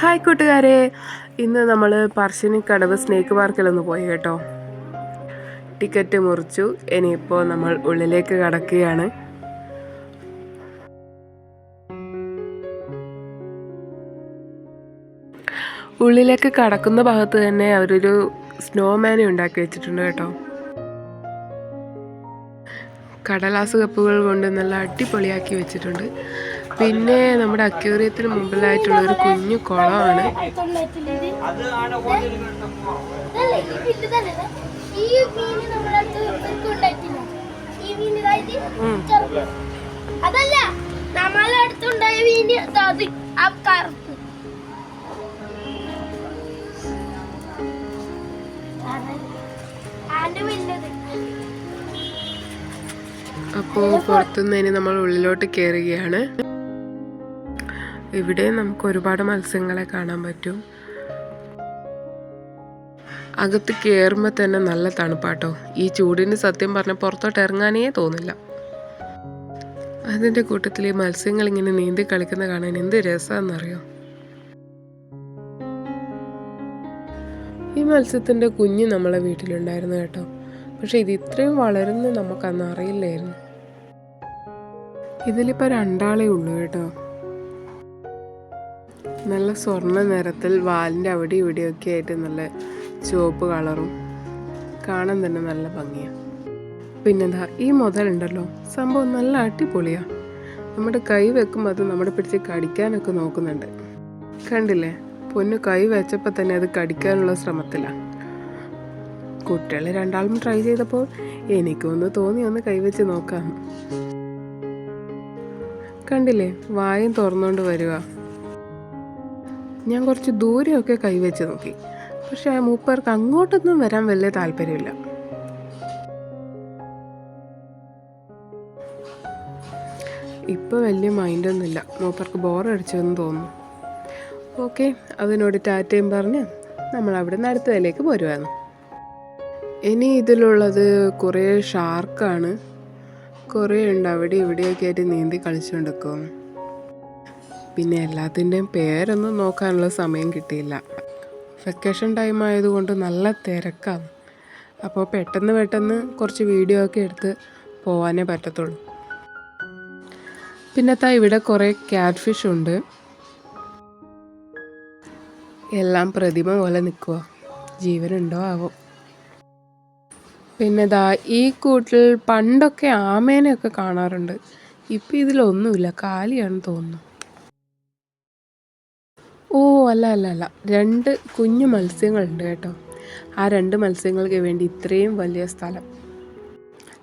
Hi കൂട്ടുകാരെ. ഇന്ന് നമ്മൾ പറശ്ശിനിക്കടവ് സ്നേക്ക് പാർക്കിലൊന്ന് പോയി കേട്ടോ. ടിക്കറ്റ് മുറിച്ചു. ഇനിയിപ്പോൾ നമ്മൾ ഉള്ളിലേക്ക് കടക്കുകയാണ്. ഉള്ളിലേക്ക് കടക്കുന്ന ഭാഗത്ത് തന്നെ അവരൊരു സ്നോമാനെ ഉണ്ടാക്കി വെച്ചിട്ടുണ്ട് കേട്ടോ. കടലാസ് കപ്പുകൾ കൊണ്ട് നല്ല അടിപൊളിയാക്കി വെച്ചിട്ടുണ്ട്. പിന്നെ നമ്മുടെ അക്വേറിയത്തിന് മുമ്പിലായിട്ടുള്ള ഒരു കുഞ്ഞു കുളമാണ്. അതല്ല നമ്മളെ ആ അപ്പോൾ പുറത്തുനിന്ന് നമ്മൾ ഉള്ളിലോട്ട് കയറുകയാണ് ഇവിടെ നമുക്ക് ഒരുപാട് മത്സ്യങ്ങളെ കാണാൻ പറ്റും. അകത്ത് കയറുമ്പോൾ തന്നെ നല്ല തണുപ്പാട്ടോ. ഈ ചൂടിന് സത്യം പറഞ്ഞ പുറത്തോട്ട് ഇറങ്ങാനേ തോന്നില്ല. അതിന്റെ കൂട്ടത്തിൽ ഈ മത്സ്യങ്ങൾ ഇങ്ങനെ നീന്തി കളിക്കുന്ന കാണാൻ എന്ത് രസമാണെന്നറിയോ ഈ മത്സ്യത്തിന്റെ കുഞ്ഞ് നമ്മളെ വീട്ടിലുണ്ടായിരുന്നു കേട്ടോ. പക്ഷെ ഇത് ഇത്രയും വളരുന്ന നമുക്കന്ന് അറിയില്ലായിരുന്നു. ഇതിലിപ്പോൾ രണ്ടാളേ ഉള്ളൂ കേട്ടോ. നല്ല സ്വർണ നിറത്തിൽ വാലിന്റെ അവിടെ ഇവിടെയൊക്കെ ആയിട്ട് നല്ല ചുവപ്പ് കളറും കാണാൻ തന്നെ നല്ല ഭംഗിയാണ് പിന്നെന്താ ഈ മുതലുണ്ടല്ലോ സംഭവം നല്ല അടിപൊളിയാണ് നമ്മുടെ കൈ വെക്കുമ്പോൾ അത് നമ്മുടെ പിടിച്ച് കടിക്കാനൊക്കെ നോക്കുന്നുണ്ട്. കണ്ടില്ലേ പൊന്ന് കൈ വെച്ചപ്പോൾ തന്നെ അത് കടിക്കാനുള്ള ശ്രമത്തിലാണ് കുട്ടികൾ രണ്ടാളും ട്രൈ ചെയ്തപ്പോൾ എനിക്കൊന്ന് തോന്നി ഒന്ന് കൈവച്ച് നോക്കാം കണ്ടില്ലേ വായും തുറന്നുകൊണ്ട് വരിക ഞാൻ കുറച്ച് ദൂരെയൊക്കെ കൈവച്ച് നോക്കി. പക്ഷെ മൂപ്പർക്ക് അങ്ങോട്ടൊന്നും വരാൻ വലിയ താല്പര്യമില്ല. ഇപ്പോൾ വലിയ മൈൻഡൊന്നുമില്ല. മൂപ്പർക്ക് ബോറടിച്ചെന്ന് തോന്നുന്നു. ഓക്കെ അതിനോട് ടാറ്റയും പറഞ്ഞ് നമ്മൾ അവിടെ നിന്ന് അടുത്തതിലേക്ക് പോരുമായിരുന്നു ഇനി ഇതിലുള്ളത് കുറേ ഷാർക്കാണ്. കുറേ ഉണ്ട് അവിടെ ഇവിടെയൊക്കെ ആയിട്ട് നീന്തി കളിച്ചുകൊണ്ടിരിക്കും. പിന്നെ എല്ലാത്തിന്റെയും പേരൊന്നും നോക്കാനുള്ള സമയം കിട്ടിയില്ല. വെക്കേഷൻ ടൈം ആയതുകൊണ്ട് നല്ല തിരക്കാണ്. അപ്പോൾ പെട്ടെന്ന് പെട്ടെന്ന് കുറച്ച് വീഡിയോ ഒക്കെ എടുത്ത് പോകാനേ പറ്റത്തുള്ളൂ. പിന്നത്താ ഇവിടെ കുറേ ക്യാറ്റ് ഫിഷ് ഉണ്ട്. എല്ലാം പ്രതിമ പോലെ നിൽക്കുക ജീവനുണ്ടോ ആവോ? പിന്നെ ദാ ഈ കൂട്ടിൽ പണ്ടൊക്കെ ആമേനെയൊക്കെ കാണാറുണ്ട്. ഇപ്പം ഇതിലൊന്നുമില്ല. കാലിയാണെന്ന് തോന്നുന്നു. ഓ അല്ല അല്ല അല്ല. രണ്ട് കുഞ്ഞു മത്സ്യങ്ങളുണ്ട് കേട്ടോ. ആ രണ്ട് മത്സ്യങ്ങൾക്ക് വേണ്ടി ഇത്രയും വലിയ സ്ഥലം.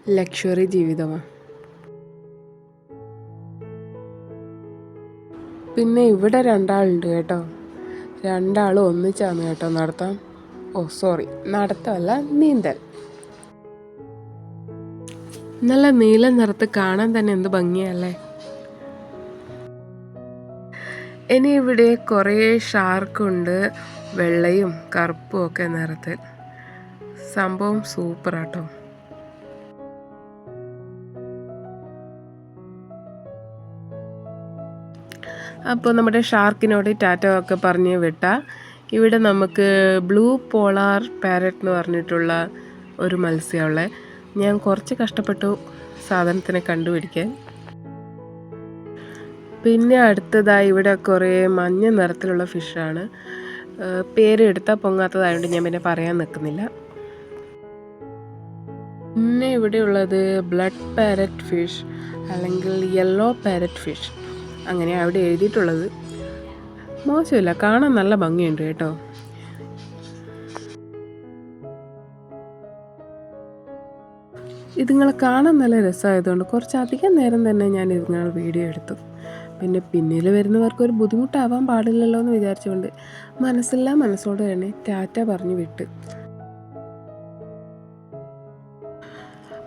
ലക്ഷറി ജീവിതമാണ് പിന്നെ ഇവിടെ രണ്ടാളുണ്ട് കേട്ടോ. രണ്ടാളും ഒന്നിച്ചാണ് കേട്ടോ നടത്താം ഓ സോറി നടത്തമല്ല നീന്തൽ. നല്ല നീല നിറത്ത് കാണാൻ തന്നെ എന്ത് ഭംഗിയല്ലേ ഇനി ഇവിടെ കുറേ ഷാർക്കുണ്ട് വെള്ളയും കറുപ്പും ഒക്കെ നിറത്തിൽ സംഭവം സൂപ്പറാട്ടോ അപ്പോൾ നമ്മുടെ ഷാർക്കിനോട് ടാറ്റ ഒക്കെ പറഞ്ഞ് വിട്ട. ഇവിടെ നമുക്ക് ബ്ലൂ പോളാർ പാരറ്റ് എന്ന് പറഞ്ഞിട്ടുള്ള ഒരു മത്സ്യമുള്ളത് ഞാൻ കുറച്ച് കഷ്ടപ്പെട്ടു സാധനത്തിനെ കണ്ടുപിടിക്കാൻ. പിന്നെ അടുത്തതായി ഇവിടെ കുറേ മഞ്ഞ നിറത്തിലുള്ള ഫിഷാണ്. പേര് എടുത്താൽ പൊങ്ങാത്തതായതുകൊണ്ട് ഞാൻ പിന്നെ പറയാൻ നിൽക്കുന്നില്ല പിന്നെ ഇവിടെയുള്ളത് ബ്ലഡ് പാരറ്റ് ഫിഷ് അല്ലെങ്കിൽ യെല്ലോ പാരറ്റ് ഫിഷ് അങ്ങനെ അവിടെ എഴുതിയിട്ടുള്ളത്. മോശമില്ല കാണാൻ നല്ല ഭംഗിയുണ്ട് കേട്ടോ. ഇതുങ്ങളെ കാണാൻ നല്ല രസമായതുകൊണ്ട് കുറച്ചധികം നേരം തന്നെ ഞാൻ ഇതുങ്ങൾ വീഡിയോ എടുത്തു. പിന്നെ പിന്നിൽ വരുന്നവർക്ക് ഒരു ബുദ്ധിമുട്ടാവാൻ പാടില്ലല്ലോ എന്ന് വിചാരിച്ചുകൊണ്ട് മനസ്സില്ലാ മനസ്സോട് തന്നെ ടാറ്റ പറഞ്ഞു വിട്ട്.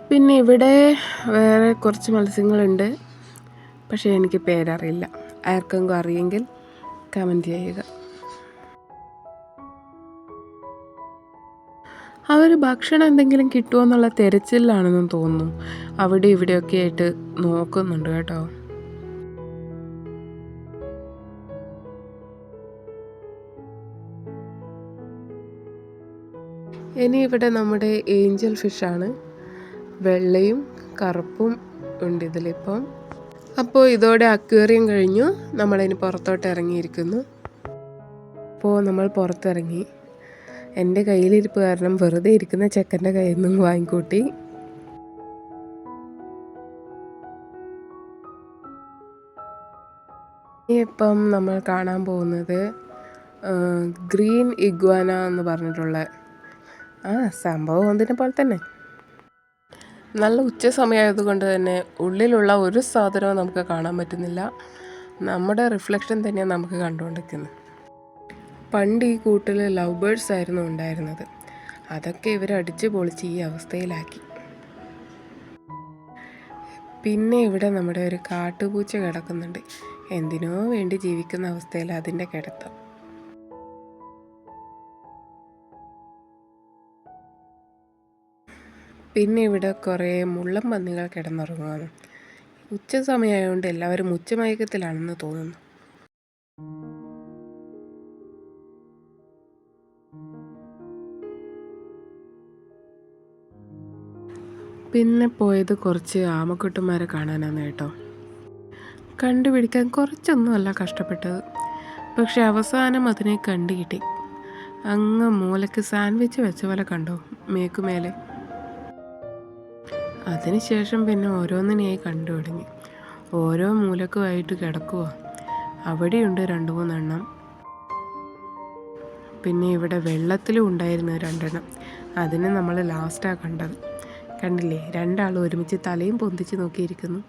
പിന്നെ ഇവിടെ വേറെ കുറച്ച് മത്സ്യങ്ങളുണ്ട്. പക്ഷേ എനിക്ക് പേരറിയില്ല. ആർക്കെങ്കിലും അറിയെങ്കിൽ കമന്റ് ചെയ്യുക. അവർ ഭക്ഷണം എന്തെങ്കിലും കിട്ടുമോ എന്നുള്ള തെരച്ചിലാണെന്ന് തോന്നുന്നു. അവിടെ ഇവിടെയൊക്കെ ആയിട്ട് നോക്കുന്നുണ്ട് കേട്ടോ. ഇനി ഇവിടെ നമ്മുടെ ഏഞ്ചൽ ഫിഷാണ്. വെള്ളയും കറുപ്പും ഉണ്ട് ഇതിലിപ്പം. അപ്പോൾ ഇതോടെ അക്വേറിയം കഴിഞ്ഞു. നമ്മളിനി പുറത്തോട്ട് ഇറങ്ങിയിരിക്കുന്നു. അപ്പോൾ നമ്മൾ പുറത്തിറങ്ങി. എന്റെ കയ്യിലിരിപ്പ് കാരണം വെറുതെ ഇരിക്കുന്ന ചെക്കന്റെ കയ്യിൽ നിന്നും വാങ്ങിക്കൂട്ടി. ഇപ്പം നമ്മൾ കാണാൻ പോകുന്നത് ഗ്രീൻ ഇഗ്വാന എന്ന് പറഞ്ഞിട്ടുള്ള ആ സംഭവം ഒന്നിനെ പോലെ തന്നെ. നല്ല ഉച്ച സമയമായതുകൊണ്ട് തന്നെ ഉള്ളിലുള്ള ഒരു സാധനവും നമുക്ക് കാണാൻ പറ്റുന്നില്ല. നമ്മുടെ റിഫ്ലക്ഷൻ തന്നെയാണ് നമുക്ക് കണ്ടുകൊണ്ടിരിക്കുന്നത്. പണ്ട് ഈ കൂട്ടിൽ ലവ് ബേഡ്സ് ആയിരുന്നു ഉണ്ടായിരുന്നത്. അതൊക്കെ ഇവർ അടിച്ചു പൊളിച്ച് ഈ അവസ്ഥയിലാക്കി. പിന്നെ ഇവിടെ നമ്മുടെ ഒരു കാട്ടുപൂച്ച കിടക്കുന്നുണ്ട്. എന്തിനോ വേണ്ടി ജീവിക്കുന്ന അവസ്ഥയിൽ അതിന്റെ കിടത്തം. പിന്നെ ഇവിടെ കുറേ മുള്ളം പന്നികൾ കിടന്നുറങ്ങുകയാണ്. ഉച്ച സമയമായതുകൊണ്ട് എല്ലാവരും ഉച്ചമയക്കത്തിലാണെന്ന് തോന്നുന്നു. പിന്നെ പോയത് കുറച്ച് ആമക്കുട്ടുമാരെ കാണാനാണ് കേട്ടോ. കണ്ടുപിടിക്കാൻ കുറച്ചൊന്നുമല്ല കഷ്ടപ്പെട്ടത്. പക്ഷെ അവസാനം അതിനെ കണ്ടു കിട്ടി അങ്ങ് മൂലക്ക് സാൻഡ്വിച്ച് വെച്ച പോലെ കണ്ടോ മേക്കുമേലെ? അതിനുശേഷം പിന്നെ ഓരോന്നിനെയായി കണ്ടു തുടങ്ങി. ഓരോ മൂലക്കുമായിട്ട് കിടക്കുക അവിടെയുണ്ട് രണ്ട് മൂന്നെണ്ണം. പിന്നെ ഇവിടെ വെള്ളത്തിലും ഉണ്ടായിരുന്നു രണ്ടെണ്ണം. അതിനെ നമ്മൾ ലാസ്റ്റാണ് കണ്ടത്. കണ്ടില്ലേ? രണ്ടാളും ഒരുമിച്ച് തലയും പൊന്തിച്ച് നോക്കിയിരിക്കുന്നു.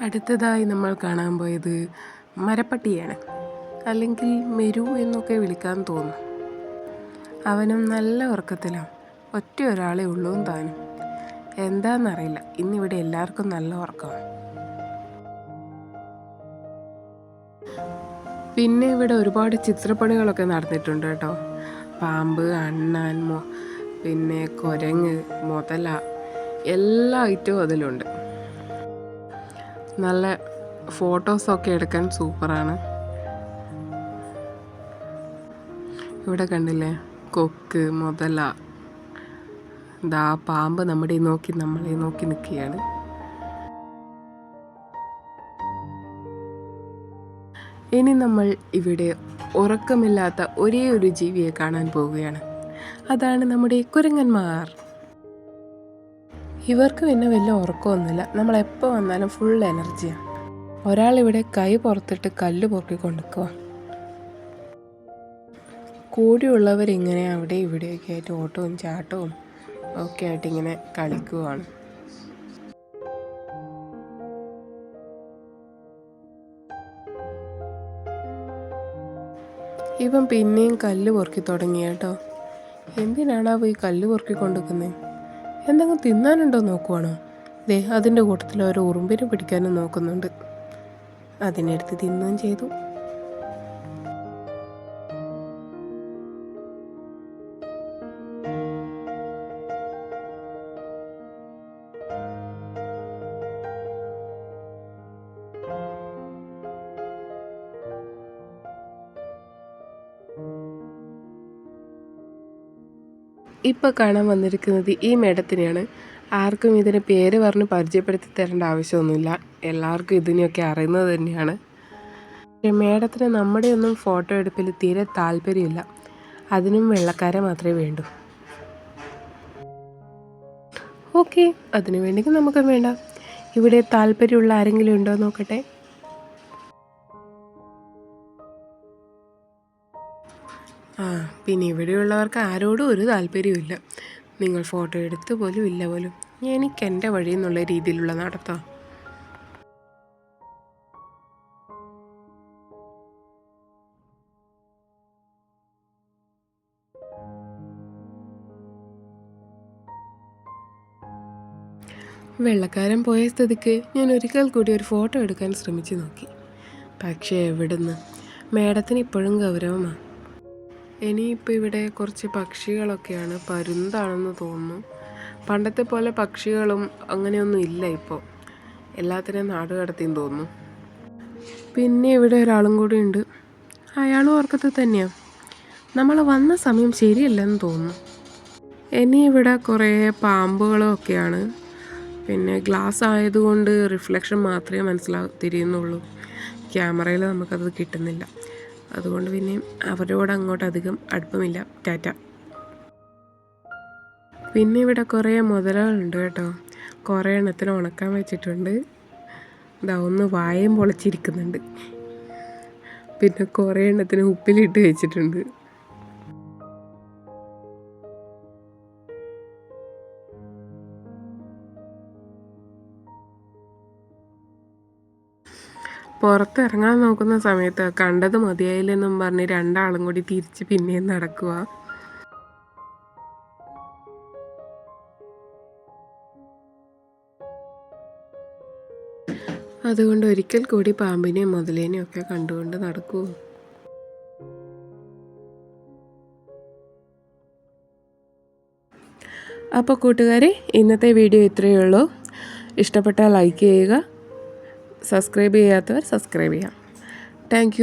അടുത്തതായി നമ്മൾ കാണാൻ പോയത് മരപ്പട്ടിയാണ്. അല്ലെങ്കിൽ മെരു എന്നൊക്കെ വിളിക്കാൻ തോന്നുന്നു. അവനും നല്ല ഉറക്കത്തിലാണ് ഒറ്റ ഒരാളെ ഉള്ളൂ താനും. എന്താണെന്നറിയില്ല ഇന്നിവിടെ എല്ലാവർക്കും നല്ല ഉറക്കമാണ്. പിന്നെ ഇവിടെ ഒരുപാട് ചിത്രപ്പണികളൊക്കെ നടന്നിട്ടുണ്ട് കേട്ടോ. പാമ്പ് അണ്ണാൻ മോ പിന്നെ കുരങ്ങ് മുതല എല്ലാ ഐറ്റവും അതിലുണ്ട്. നല്ല ഫോട്ടോസൊക്കെ എടുക്കാൻ സൂപ്പറാണ്. ഇവിടെ കണ്ടില്ലേ? കൊക്ക് മുതല ദാ പാമ്പ് നമ്മുടെ നോക്കി നമ്മളെ നോക്കി നിൽക്കുകയാണ്. ഇനി നമ്മൾ ഇവിടെ ഉറക്കമില്ലാത്ത ഒരേ ഒരു ജീവിയെ കാണാൻ പോവുകയാണ്. അതാണ് നമ്മുടെ കുരങ്ങന്മാർ. ഇവർക്ക് പിന്നെ വലിയ ഉറക്കമൊന്നുമില്ല. നമ്മൾ എപ്പോൾ വന്നാലും ഫുൾ എനർജിയാണ് ഒരാൾ ഇവിടെ കൈ പുറത്തിട്ട് കല്ല് പൊറുക്കി കൊണ്ടുക്കുക കൂടിയുള്ളവരിങ്ങനെ അവിടെ ഇവിടെയൊക്കെ ആയിട്ട് ഓട്ടവും ചാട്ടവും ഒക്കെ ആയിട്ട് ഇങ്ങനെ കളിക്കുവാണ്. ഇവൻ പിന്നെയും കല്ല് പൊറുക്കി തുടങ്ങി കേട്ടോ. എന്തിനാണാവോ ഈ കല്ല് പൊറുക്കി കൊണ്ടുവെക്കുന്നത് എന്തെങ്കിലും തിന്നാനുണ്ടോ നോക്കുവാണോ? ദേ അതിന്റെ കൂട്ടത്തിൽ ഓരോ ഉറുമ്പിനെ പിടിക്കാനും നോക്കുന്നുണ്ട്. അതിനെടുത്ത് തിന്നുകയും ചെയ്തു. ഇപ്പോൾ കാണാൻ വന്നിരിക്കുന്നത് ഈ മേഡത്തിനെയാണ്. ആർക്കും ഇതിന് പേര് പറഞ്ഞ് പരിചയപ്പെടുത്തി തരേണ്ട ആവശ്യമൊന്നുമില്ല. എല്ലാവർക്കും ഇതിനെയൊക്കെ അറിയുന്നത് തന്നെയാണ്. മേഡത്തിന് നമ്മുടെ ഒന്നും ഫോട്ടോ എടുപ്പിൽ തീരെ താല്പര്യമില്ല. അതിനും വെള്ളക്കാരെ മാത്രമേ വേണ്ടൂ. ഓക്കെ അതിനു വേണമെങ്കിൽ നമുക്ക് വേണ്ട. ഇവിടെ താല്പര്യമുള്ള ആരെങ്കിലും ഉണ്ടോ നോക്കട്ടെ. ആ പിന്നെ ഇവിടെയുള്ളവർക്ക് ആരോടും ഒരു താല്പര്യമില്ല നിങ്ങൾ ഫോട്ടോ എടുത്ത് പോലും ഇല്ല പോലും. എനിക്ക് എന്റെ വഴി എന്നുള്ള രീതിയിലുള്ള നടത്താം. വെള്ളക്കാരൻ പോയ സ്ഥിതിക്ക് ഞാൻ ഒരിക്കൽ കൂടി ഒരു ഫോട്ടോ എടുക്കാൻ ശ്രമിച്ചു നോക്കി. പക്ഷേ എവിടുന്ന്? മേഡത്തിന് ഇപ്പോഴും ഗൗരവമാണ്. ഇനിയിപ്പോൾ ഇവിടെ കുറച്ച് പക്ഷികളൊക്കെയാണ്. പരുന്താണെന്ന് തോന്നുന്നു. പണ്ടത്തെ പോലെ പക്ഷികളും അങ്ങനെയൊന്നും ഇല്ല ഇപ്പോൾ എല്ലാത്തിനെയും നാട് കടത്തിയും തോന്നുന്നു. പിന്നെ ഇവിടെ ഒരാളും കൂടി ഉണ്ട്. അയാളും ഉറക്കത്തിൽ തന്നെയാണ് നമ്മൾ വന്ന സമയം ശരിയല്ലെന്ന് തോന്നുന്നു. ഇനി ഇവിടെ കുറേ പാമ്പുകളും ഒക്കെയാണ്. പിന്നെ ഗ്ലാസ് ആയതുകൊണ്ട് റിഫ്ലക്ഷൻ മാത്രമേ മനസ്സിലാ തിരിയുന്നുള്ളൂ. ക്യാമറയിൽ നമുക്കത് കിട്ടുന്നില്ല. അതുകൊണ്ട് പിന്നെ അവരോട് അങ്ങോട്ട് അധികം അടുപ്പമില്ല. ടാറ്റ. പിന്നെ ഇവിടെ കുറേ മുതലകളുണ്ട് കേട്ടോ. കുറേ എണ്ണത്തിന് ഉണക്കാൻ വെച്ചിട്ടുണ്ട്. ഇതാ ഒന്ന് വായം പൊളച്ചിരിക്കുന്നുണ്ട്. പിന്നെ കുറേ എണ്ണത്തിന് ഉപ്പിലിട്ട് വെച്ചിട്ടുണ്ട്. പുറത്തിറങ്ങാൻ നോക്കുന്ന സമയത്ത് കണ്ടത് മതിയായില്ലെന്നും പറഞ്ഞ് രണ്ടാളും കൂടി തിരിച്ച് പിന്നെയും നടക്കുക അതുകൊണ്ട് ഒരിക്കൽ കൂടി പാമ്പിനെയും മുതലേനെയും ഒക്കെ കണ്ടുകൊണ്ട് നടക്കൂ. അപ്പോൾ കൂട്ടുകാരെ ഇന്നത്തെ വീഡിയോ ഇത്രയേ ഉള്ളൂ. ഇഷ്ടപ്പെട്ടാൽ ലൈക്ക് ചെയ്യുക സബ്സ്ക്രൈബ് ചെയ്യാത്തവർ സബ്സ്ക്രൈബ് ചെയ്യാം. താങ്ക്